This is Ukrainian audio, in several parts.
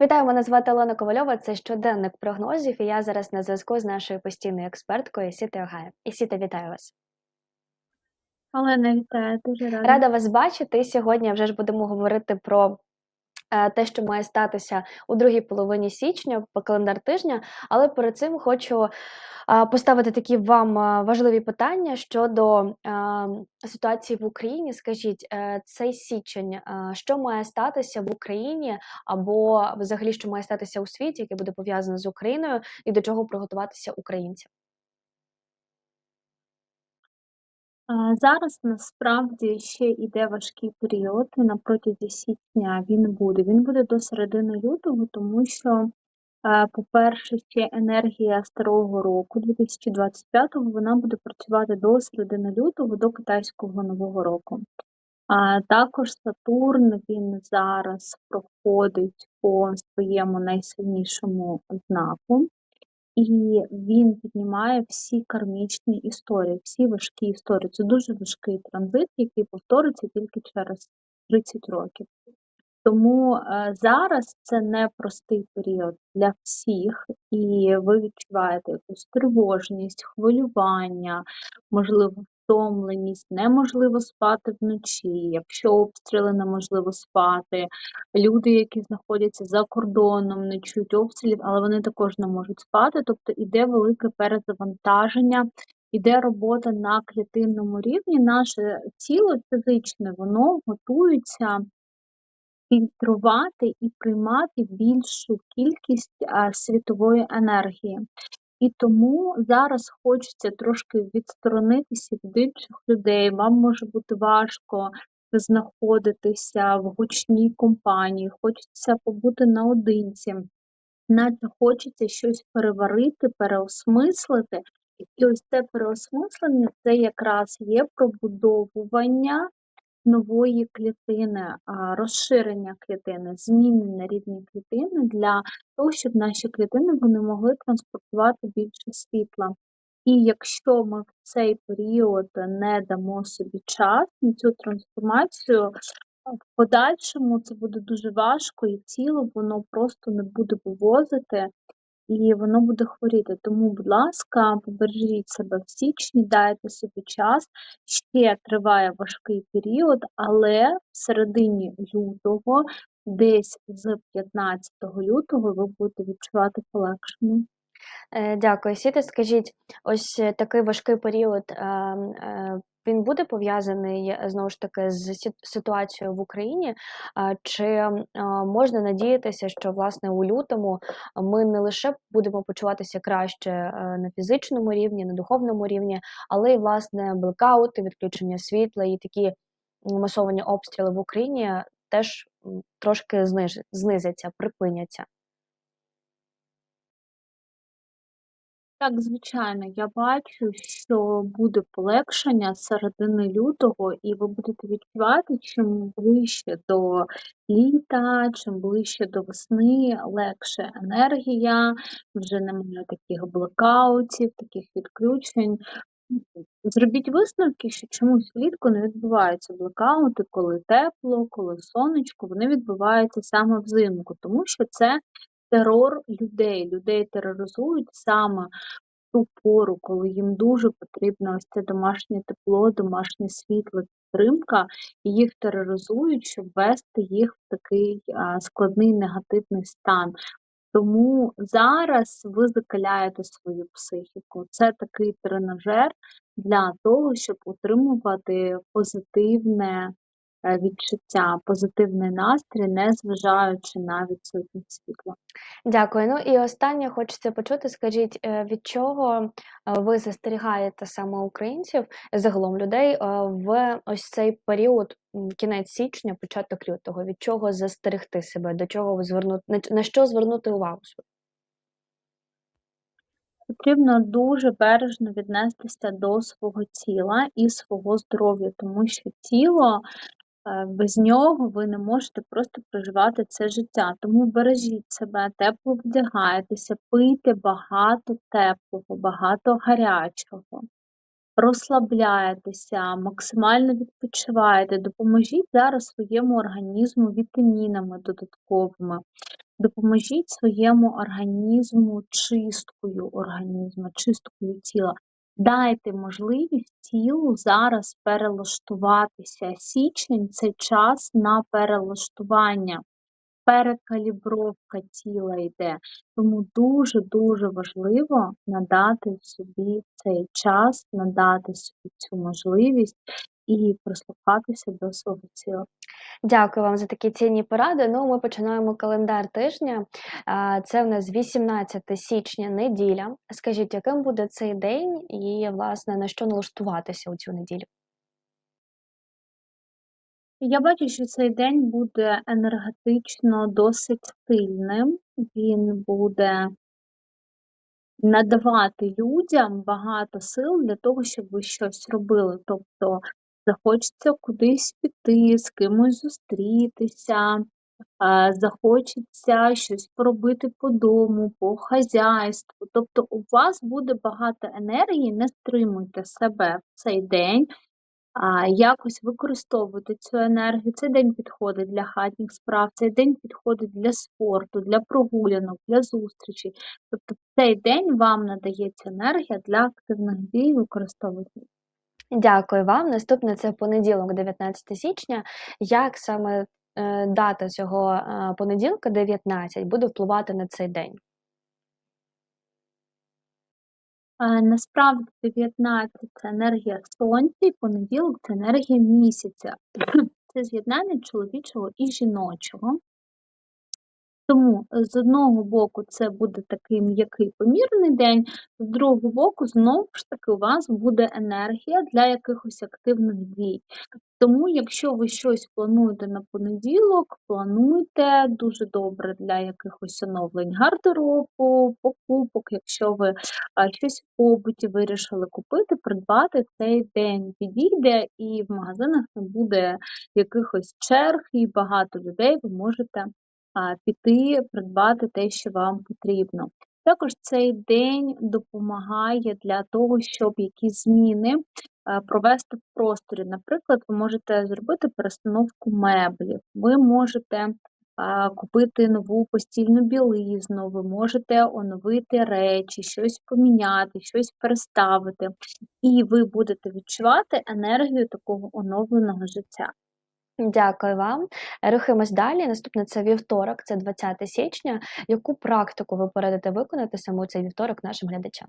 Вітаю, мене звати Олена Ковальова. Це щоденник прогнозів. І я зараз на зв'язку з нашою постійною експерткою Сіти Огає. Ісіта, вітаю вас. Олена, вітаю, дуже рада. Рада вас бачити. Сьогодні вже ж будемо говорити про те, що має статися у другій половині січня по календар тижня. Але перед цим хочу е, поставити такі вам е, важливі питання щодо е, ситуації в Україні. Скажіть, е, цей січень, е, що має статися в Україні, або взагалі що має статися у світі, яке буде пов'язане з Україною, і до чого приготуватися українцям? Зараз насправді ще йде важкий період, і на протязі січня він буде. Він буде до середини лютого, тому що, по-перше, ще енергія старого року, 2025-го, вона буде працювати до середини лютого, до китайського нового року. А також Сатурн він зараз проходить по своєму найсильнішому знаку. І він піднімає всі кармічні історії, всі важкі історії. Це дуже важкий транзит, який повториться тільки через 30 років. Тому е, зараз це непростий період для всіх, і ви відчуваєте якусь тривожність, хвилювання, можливо, втомленість, неможливо спати вночі, якщо обстріли неможливо спати. Люди, які знаходяться за кордоном, не чують обстрілів, але вони також не можуть спати. Тобто іде велике перезавантаження, іде робота на клітинному рівні. Наше тіло фізичне, воно готується фільтрувати і приймати більшу кількість а, світової енергії. І тому зараз хочеться трошки відсторонитися від інших людей. Вам може бути важко знаходитися в гучній компанії, хочеться побути наодинці, наче хочеться щось переварити, переосмислити. І ось це переосмислення це якраз є пробудовування нової клітини, розширення клітини, зміни на рівні клітини для того, щоб наші клітини вони могли транспортувати більше світла. І якщо ми в цей період не дамо собі час на цю трансформацію, в подальшому це буде дуже важко, і тіло воно просто не буде вивозити і воно буде хворіти. Тому, будь ласка, побережіть себе в січні, дайте собі час. Ще триває важкий період, але в середині лютого, десь з 15 лютого, ви будете відчувати полегшення. Е, Дякую, Сіти. Скажіть, ось е, такий важкий період. Він буде пов'язаний е, знову ж таки з ситуацією в Україні, чи можна надіятися, що власне у лютому ми не лише будемо почуватися краще е, на фізичному рівні, на духовному рівні, але й власне блекаути, відключення світла і такі масовані обстріли в Україні теж трошки знизяться, припиняться. Так, звичайно, я бачу, що буде полегшення середини лютого, і ви будете відчувати, чим ближче до літа, чим ближче до весни, легше енергія, вже немає таких блекаутів, таких відключень. Зробіть висновки, що чомусь влітку не відбуваються блекаути, коли тепло, коли сонечко, вони відбуваються саме взимку, тому що це терор людей. Людей тероризують саме в ту пору, коли їм дуже потрібно ось це домашнє тепло, домашнє світло, підтримка, і їх тероризують, щоб ввести їх в такий складний негативний стан. Тому зараз ви закаляєте свою психіку. Це такий тренажер для того, щоб утримувати позитивне відчуття, позитивний настрій, незважаючи на відсутність світла. Дякую. Ну і останнє хочеться почути. Скажіть, е, від чого е, ви застерігаєте саме українців, загалом людей е, в ось цей період, кінець січня, початок лютого? Від чого застерегти себе? До чого ви звернути на, що звернути увагу? Потрібно дуже бережно віднестися до свого тіла і свого здоров'я, тому що тіло е, без нього ви не можете просто проживати це життя. Тому бережіть себе, тепло вдягайтеся, пийте багато теплого, багато гарячого, розслабляйтеся, максимально відпочивайте, допоможіть зараз своєму організму вітамінами додатковими. допоможіть своєму організму чисткою організму, чисткою тіла. Дайте можливість тілу зараз перелаштуватися. Січень це час на перелаштування, перекалібровка тіла йде. Тому дуже-дуже важливо надати собі цей час, надати собі цю можливість і прислухатися до свого тіла. Дякую вам за такі цінні поради. Ну, ми починаємо календар тижня. Це в нас 18 січня, неділя. Скажіть, яким буде цей день і, власне, на що налаштуватися у цю неділю? Я бачу, що цей день буде енергетично досить сильним. Він буде надавати людям багато сил для того, щоб ви щось робили. Тобто захочеться кудись піти, з кимось зустрітися, захочеться щось поробити по дому, по хазяйству. Тобто у вас буде багато енергії, не стримуйте себе в цей день, а, якось використовуйте цю енергію. Цей день підходить для хатніх справ, цей день підходить для спорту, для прогулянок, для зустрічей. Тобто в цей день вам надається енергія для активних дій, використовуйте. Дякую вам. Наступне це понеділок, 19 січня. Як саме е, дата цього е, понеділка, 19, буде впливати на цей день? Насправді 19 це енергія сонця, і понеділок це енергія місяця. Це з'єднання чоловічого і жіночого. Тому е, з одного боку це буде такий м'який помірний день, з другого боку, знову ж таки, у вас буде енергія для якихось активних дій. Тому, якщо ви щось плануєте на понеділок, плануйте дуже добре для якихось оновлень гардеробу, покупок. Якщо ви щось в побуті вирішили купити, придбати цей день підійде, і в магазинах не буде якихось черг, і багато людей ви можете піти, придбати те, що вам потрібно. Також цей день допомагає для того, щоб якісь зміни е, провести в просторі. Наприклад, ви можете зробити перестановку меблів, ви можете купити нову постільну білизну, ви можете оновити речі, щось поміняти, щось переставити, і ви будете відчувати енергію такого оновленого життя. Дякую вам. Рухаємось далі. Наступне це вівторок, це 20 січня. Яку практику ви порадите виконати саме цей вівторок нашим глядачам?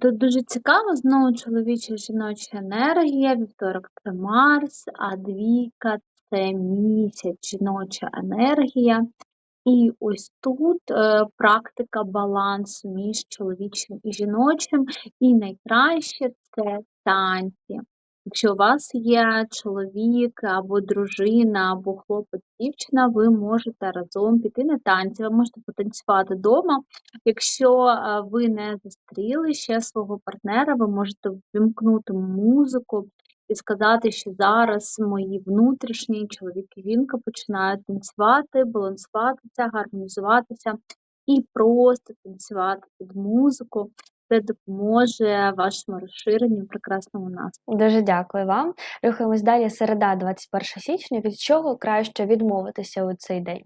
Тут дуже цікаво, знову чоловіча і жіноча енергія, вівторок це Марс, а двійка це місяць, жіноча енергія. І ось тут е, практика балансу між чоловічим і жіночим, і найкраще це танці. Якщо у вас є чоловік або дружина, або хлопець, дівчина, ви можете разом піти на танці, ви можете потанцювати вдома. Якщо ви не зустріли ще свого партнера, ви можете ввімкнути музику і сказати, що зараз мої внутрішні чоловік і жінка починають танцювати, балансуватися, гармонізуватися і просто танцювати під музику. Це допоможе вашому розширенню прекрасному настрою. Дуже дякую вам. Рухаємось далі. Середа, 21 січня. Від чого краще відмовитися у цей день?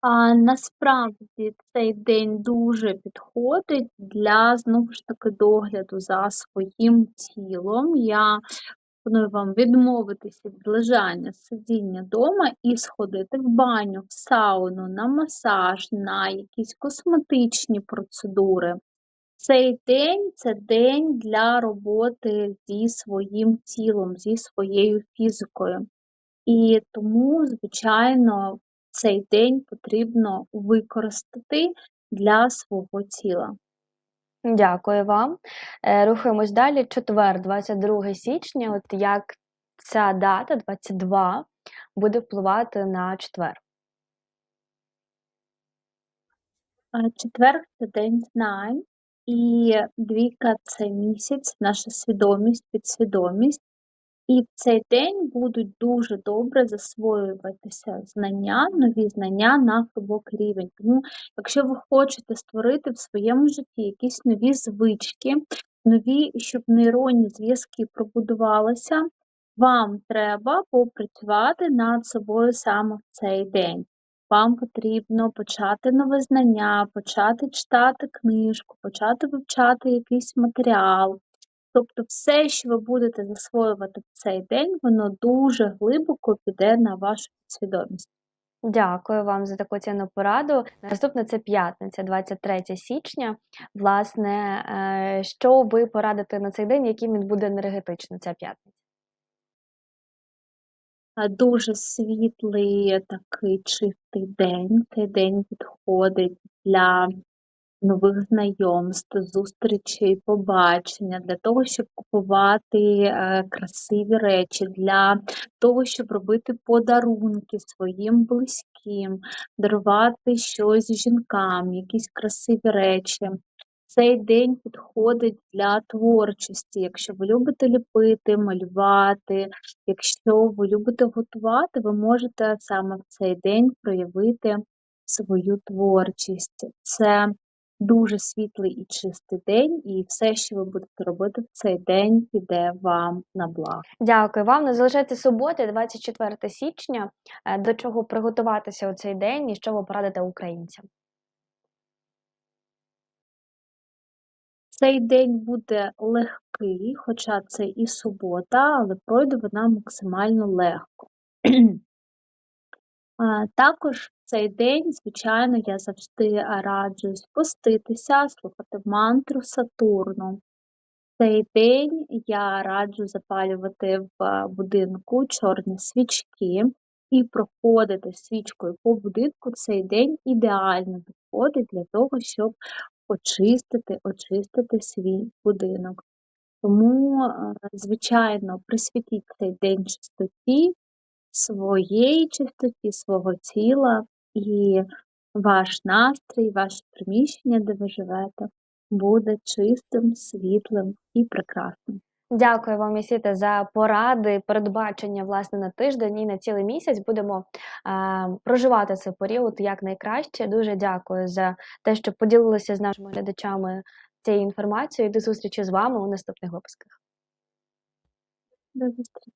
А насправді цей день дуже підходить для знову ж таки догляду за своїм тілом. Я пропоную вам відмовитися від лежання, сидіння вдома і сходити в баню, в сауну, на масаж, на якісь косметичні процедури. Цей день це день для роботи зі своїм тілом, зі своєю фізикою. І тому, звичайно, цей день потрібно використати для свого тіла. Дякую вам. Е, Рухаємось далі. Четвер, 22 січня. От як ця дата, 22, буде впливати на четвер? Четвер це день знань, і двійка це місяць, наша свідомість, підсвідомість. І в цей день будуть дуже добре засвоюватися знання, нові знання на глибокий рівень. Тому, якщо ви хочете створити в своєму житті якісь нові звички, нові, щоб нейронні зв'язки пробудувалися, Вам треба попрацювати над собою саме в цей день. Вам потрібно почати нове знання, почати читати книжку, почати вивчати якийсь матеріал. Тобто все, що ви будете засвоювати в цей день, воно дуже глибоко піде на вашу підсвідомість. Дякую вам за таку цінну пораду. Наступне це п'ятниця, 23 січня. Власне, е, що ви порадите на цей день, яким він буде енергетично ця п'ятниця? Дуже світлий такий чистий день. Цей день підходить для нових знайомств, зустрічей, побачення, для того, щоб купувати е, красиві речі, для того, щоб робити подарунки своїм близьким, дарувати щось жінкам, якісь красиві речі. Цей день підходить для творчості. Якщо ви любите ліпити, малювати, якщо ви любите готувати, ви можете саме в цей день проявити свою творчість. Це дуже світлий і чистий день, і все, що ви будете робити в цей день, піде вам на благо. Дякую вам. Не залишається суботи, 24 січня. Е, До чого приготуватися у цей день і що ви порадите українцям? Цей день буде легкий, хоча це і субота, але пройде вона максимально легко. Також цей день, звичайно, я завжди раджу спуститися, слухати мантру Сатурну. Цей день я раджу запалювати в будинку чорні свічки і проходити свічкою по будинку. Цей день ідеально підходить для того, щоб очистити, очистити свій будинок. Тому, е, звичайно, присвятіть цей день чистоті, своєї чистоті, свого тіла, і ваш настрій, ваше приміщення, де ви живете, буде чистим, світлим і прекрасним. Дякую вам, Ісіте, за поради, передбачення власне на тиждень і на цілий місяць. Будемо е, проживати цей період якнайкраще. Дуже дякую за те, що поділилися з нашими глядачами цією інформацією. До зустрічі з вами у наступних випусках. До зустрічі.